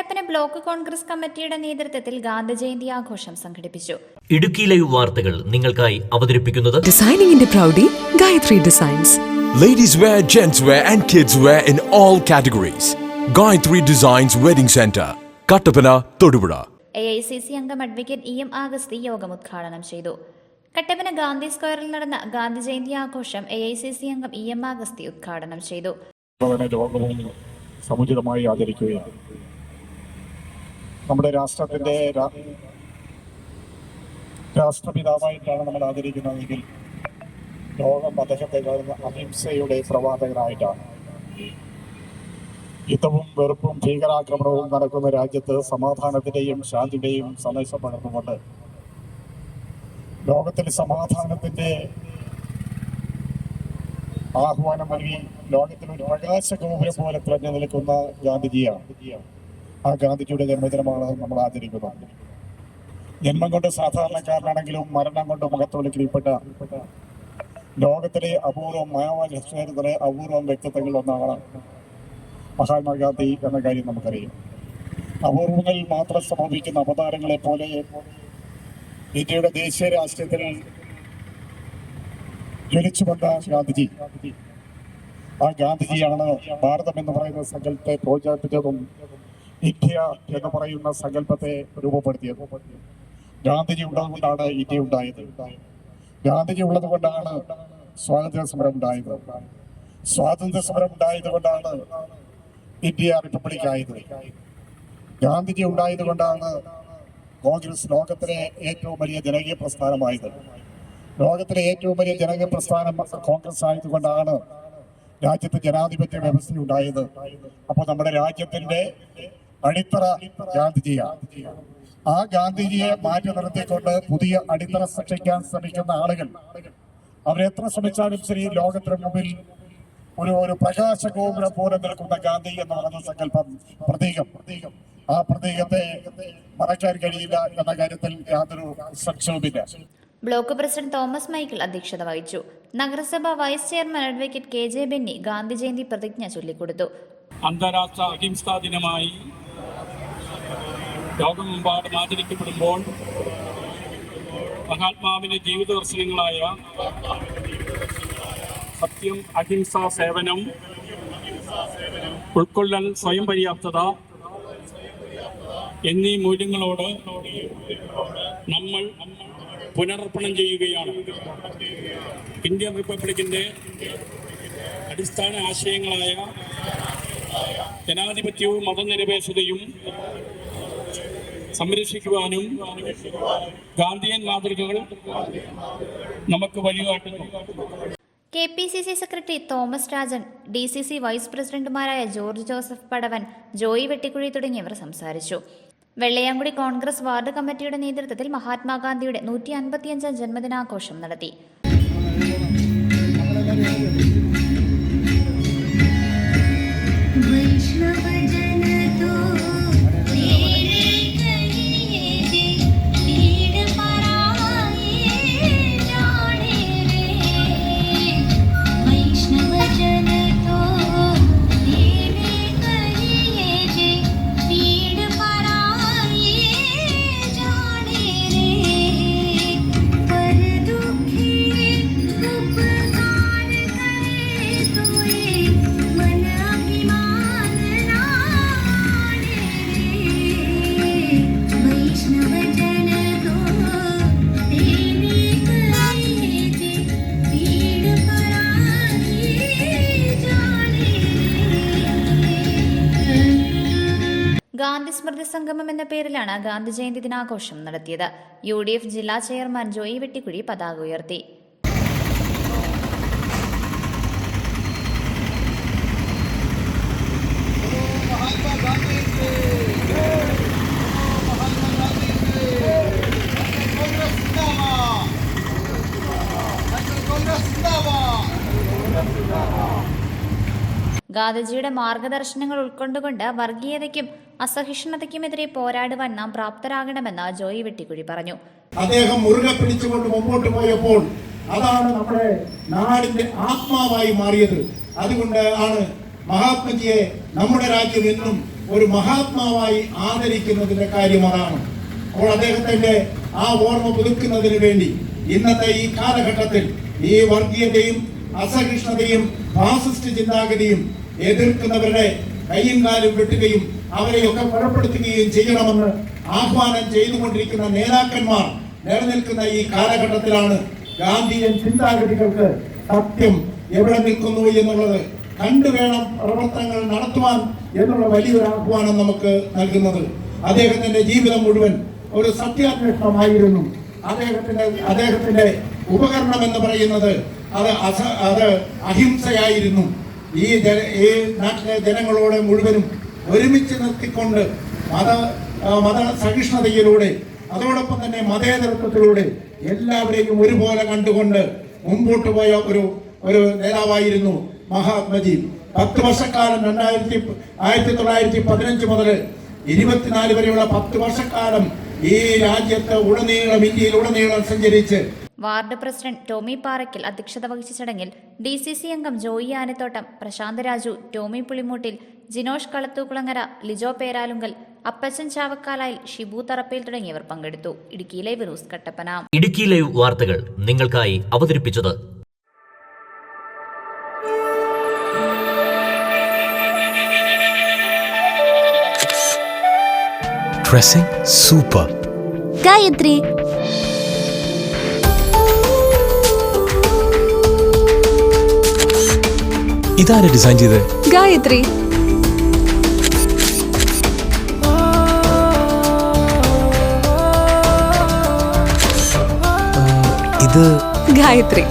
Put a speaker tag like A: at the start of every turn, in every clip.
A: Kattappana block Congress കമ്മിറ്റിയുടെ നേതൃത്വത്തിൽ ഗാന്ധി ജയന്തി ആഘോഷം സംഘടിപ്പിച്ചു.
B: ഇടുക്കി ലൈവ് വാർത്തകൾ നിങ്ങൾക്കായി അവതരിപ്പിക്കുന്നത്
C: ഡിസൈനിങ്ങിന്റെ പ്രൗഢി Gayatri designs
D: Ladies wear gents wear and kids wear in all categories Gayatri designs wedding centre Kattapana, Thodupuzha
A: A I C C അംഗം അഡ്വക്കേറ്റ് ഇ എം ആഗസ്തി യോഗം ഉദ്ഘാടനം ചെയ്തു. കട്ടപ്പന ഗാന്ധി സ്ക്വയറിൽ നടന്ന ഗാന്ധി ജയന്തി ആഘോഷം എ ഐ സി സി അംഗം ഇ എം ആഗസ്തി ഉദ്ഘാടനം ചെയ്തു.
E: ലോകവും സമുചിതമായി ആചരിക്കുകയാണ്. നമ്മുടെ രാഷ്ട്രത്തിന്റെ രാഷ്ട്രപിതാവായിട്ടാണ് നമ്മൾ ആദരിക്കുന്നതെങ്കിൽ ലോകം അദ്ദേഹത്തെ കാണുന്ന അഹിംസയുടെ പ്രവാചകനായിട്ടാണ്. യുദ്ധവും വെറുപ്പും ഭീകരാക്രമണവും നടക്കുന്ന രാജ്യത്ത് സമാധാനത്തിന്റെയും ശാന്തിയുടെയും സന്ദേശം പകർന്നുകൊണ്ട് ലോകത്തിൽ സമാധാനത്തിന്റെ ആഹ്വാനം നൽകി ലോകത്തിൽ ഒരു പ്രകാശ ഗോപുരം പോലെ തിരഞ്ഞു നിൽക്കുന്ന ഗാന്ധിജിയാണ്. ആ ഗാന്ധിജിയുടെ ജന്മദിനമാണ് നമ്മൾ ആചരിക്കുന്നത്. ജന്മം കൊണ്ട് സാധാരണക്കാരനാണെങ്കിലും മരണം കൊണ്ട് മുഖത്തോട് കീഴ്പ്പെട്ട ലോകത്തിലെ അപൂർവം മാനവ അപൂർവം വ്യക്തിത്വങ്ങളിൽ ഒന്നാണ് മഹാത്മാഗാന്ധി എന്ന കാര്യം നമുക്കറിയാം. അപൂർവങ്ങളിൽ മാത്രം സംഭവിക്കുന്ന അവതാരങ്ങളെ പോലെ ഇന്ത്യയുടെ ദേശീയ രാഷ്ട്രീയത്തിൽ ജ്വലിച്ചു വന്ന ഗാന്ധിജി. ആ ഗാന്ധിജിയാണ് ഭാരതം എന്ന് പറയുന്ന സങ്കല്പത്തെ പ്രോത്സാഹിപ്പിച്ചതും ഇന്ത്യ എന്ന് പറയുന്ന സങ്കല്പത്തെ രൂപപ്പെടുത്തിയത്. ഗാന്ധിജി ഉള്ളതുകൊണ്ടാണ് ഇന്ത്യ ഉണ്ടായത്. ഗാന്ധിജി ഉള്ളത് കൊണ്ടാണ് സ്വാതന്ത്ര്യ സമരം ഉണ്ടായത്. സ്വാതന്ത്ര്യ സമരം ഉണ്ടായത് കൊണ്ടാണ് ഇന്ത്യ റിപ്പബ്ലിക് ആയത്. ഗാന്ധിജി ഉണ്ടായത് കൊണ്ടാണ് കോൺഗ്രസ് ലോകത്തിലെ ഏറ്റവും വലിയ ജനകീയ പ്രസ്ഥാനമായത്. ലോകത്തിലെ ഏറ്റവും വലിയ ജനകീയ പ്രസ്ഥാനം കോൺഗ്രസ് ആയതുകൊണ്ടാണ് രാജ്യത്ത് ജനാധിപത്യ വ്യവസ്ഥ ഉണ്ടായത്. അപ്പോൾ നമ്മുടെ രാജ്യത്തിന്റെ അടിത്തറ ഗാന്ധിജിയാണ്. ആ ഗാന്ധിജിയെ മാറ്റി നിർത്തിക്കൊണ്ട് പുതിയ അടിത്തറ സൃഷ്ടിക്കാൻ ശ്രമിക്കുന്ന ആളുകൾ അവരെത്ര ശ്രമിച്ചാലും ശരി ലോകത്തിന് മുമ്പിൽ ഒരു ഒരു പ്രകാശ ഗോപുരം പോലെ നിൽക്കുന്ന ഗാന്ധി എന്ന് പറയുന്ന സങ്കല്പം. പ്രതീകം പ്രതീകം. ആ പ്രതീകത്തെ മറക്കാൻ കഴിയില്ല എന്ന കാര്യത്തിൽ യാതൊരു സംശയവുമില്ല.
A: ബ്ലോക്ക് പ്രസിഡന്റ് തോമസ് മൈക്കിൾ അധ്യക്ഷത വഹിച്ചു. നഗരസഭ vice chairman advocate K J Benny Gandhi Jayanti പ്രതിജ്ഞ ചൊല്ലിക്കൊടുത്തു.
F: അന്താരാഷ്ട്ര അഹിംസാ ദിനമായി ലോകമെമ്പാടും ആചരിക്കപ്പെടുമ്പോൾ മഹാത്മാവിന്റെ ജീവിത ദർശനങ്ങളായ സത്യം അഹിംസ സേവനം ഉൾക്കൊള്ളൽ സ്വയം പര്യാപ്തത എന്നീ മൂല്യങ്ങളോട് നമ്മൾ പുനരർപ്പണം ചെയ്യുകയാണ്. ഇന്ത്യൻ റിപ്പബ്ലിക്കിന്റെ അടിസ്ഥാന ആശയങ്ങളായ ജനാധിപത്യവും മതനിരപേക്ഷതയും സംരക്ഷിക്കുവാനും ഗാന്ധിയൻ മാതൃകകൾ നമുക്ക് വഴികാട്ടുന്നു.
A: K P C C secretary Thomas Rajan D C C vice പ്രസിഡന്റുമാരായ ജോർജ് ജോസഫ് പടവൻ ജോയി വെട്ടിക്കുഴി തുടങ്ങിയവർ സംസാരിച്ചു. വെള്ളയാങ്കുടി കോൺഗ്രസ് വാർഡ് കമ്മിറ്റിയുടെ നേതൃത്വത്തിൽ മഹാത്മാഗാന്ധിയുടെ നൂറ്റി അൻപത്തിയഞ്ചാം ജന്മദിനാഘോഷം നടത്തി. സ്മൃതി സംഗമം എന്ന പേരിലാണ് ഗാന്ധി ജയന്തി ദിനാഘോഷം നടത്തിയത്. യു ഡി എഫ് ജില്ലാ ചെയർമാൻ ജോയി വെട്ടിക്കുഴി പതാക ഉയർത്തി. ഗാന്ധിജിയുടെ മാർഗദർശനങ്ങൾ ഉൾക്കൊണ്ടുകൊണ്ട് വർഗീയതയ്ക്കും അസഹിഷ്ണുതയ്ക്കുമെതിരെ പോരാടുവാൻ നാം പ്രാപ്തരാകണമെന്ന് ജോയി വെട്ടിക്കുഴി പറഞ്ഞു.
G: അദ്ദേഹം മുറുകെ പിടിച്ചുകൊണ്ട് മുമ്പോട്ട് പോയപ്പോൾ അതാണ് നമ്മുടെ നാടിന്റെ ആത്മാവായി മാറിയത്. അതുകൊണ്ട് ആണ് മഹാത്മജിയെ നമ്മുടെ രാജ്യം എന്നും ഒരു മഹാത്മാവായി ആദരിക്കുന്നതിന്റെ കാര്യം അതാണ്. അപ്പോൾ അദ്ദേഹത്തിന്റെ ആ ഓർമ്മ പുതുക്കുന്നതിന് വേണ്ടി ഇന്നത്തെ ഈ കാലഘട്ടത്തിൽ ഈ വർഗീയതയും അസഹിഷ്ണുതയും ഫാസിസ്റ്റ് ചിന്താഗതിയും എതിർക്കുന്നവരുടെ കയ്യും കാലും വെട്ടുകയും അവരെയൊക്കെ കൊലപ്പെടുത്തുകയും ചെയ്യണമെന്ന് ആഹ്വാനം ചെയ്തുകൊണ്ടിരിക്കുന്ന നേതാക്കന്മാർ നിലനിൽക്കുന്ന ഈ കാലഘട്ടത്തിലാണ് ഗാന്ധിയൻ ചിന്താഗതികൾക്ക് സത്യം എവിടെ നിൽക്കുന്നു എന്നുള്ളത് കണ്ടുവേണം പ്രവർത്തനങ്ങൾ നടത്തുവാൻ എന്നുള്ള വലിയൊരു ആഹ്വാനം നമുക്ക് നൽകുന്നത്. അദ്ദേഹത്തിന്റെ ജീവിതം മുഴുവൻ ഒരു സത്യാന്വേഷണമായിരുന്നു. അദ്ദേഹത്തിന്റെ അദ്ദേഹത്തിന്റെ ഉപകരണം എന്ന് പറയുന്നത് അത് അസ അത് അഹിംസയായിരുന്നു. ഈ ഈ നാട്ടിലെ ജനങ്ങളോട് മുഴുവനും ഒരുമിച്ച് നിർത്തിക്കൊണ്ട് മത മത സഹിഷ്ണുതയിലൂടെ അതോടൊപ്പം തന്നെ മതേതരത്വത്തിലൂടെ എല്ലാവരെയും ഒരുപോലെ കണ്ടുകൊണ്ട് മുമ്പോട്ട് പോയ ഒരു ഒരു നേതാവായിരുന്നു മഹാത്മജി. പത്ത് വർഷക്കാലം രണ്ടായിരത്തി ആയിരത്തി തൊള്ളായിരത്തി പതിനഞ്ച് മുതൽ ഇരുപത്തിനാല് വരെയുള്ള പത്ത് വർഷക്കാലം ഈ രാജ്യത്ത് ഉടനീളം ഇന്ത്യയിൽ ഉടനീളം സഞ്ചരിച്ച്
A: വാർഡ് പ്രസിഡന്റ് ടോമി പാറയ്ക്കൽ അധ്യക്ഷത വഹിച്ച ചടങ്ങിൽ ഡി സി സി അംഗം ജോയി ആനത്തോട്ടം പ്രശാന്ത് രാജു ടോമി പുളിമൂട്ടിൽ ജിനോഷ് കളത്തൂക്കുളങ്ങര ലിജോ പേരാലുങ്കൽ അപ്പച്ചൻ ചാവക്കാലായിൽ ഷിബു തറപ്പേൽ തുടങ്ങിയവർ പങ്കെടുത്തു. Idukki live news Kattappana.
B: Idukki live വാർത്തകൾ നിങ്ങൾക്കായി അവതരിപ്പിച്ചത്
D: Dressing സൂപ്പർ
H: ഗായത്രി
D: ഇതാരെ ഡിസൈൻ ചെയ്തത്
C: ഗായത്രി.
D: ഇത്
C: ഗായത്രി.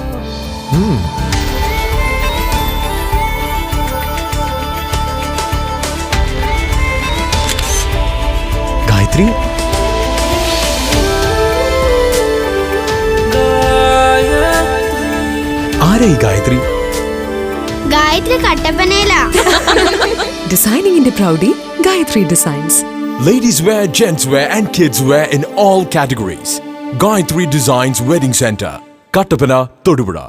D: ഗായത്രി? ആരായി ഗായത്രി?
H: ഗായത്രി കട്ടപ്പനയിലാ
C: ഡിസൈനിങ്ങിന്റെ പ്രൗഢി Gayatri designs
D: Ladies wear, gents wear, and kids wear in all categories. Gayatri Designs Wedding Center, Kattapana, Todupura.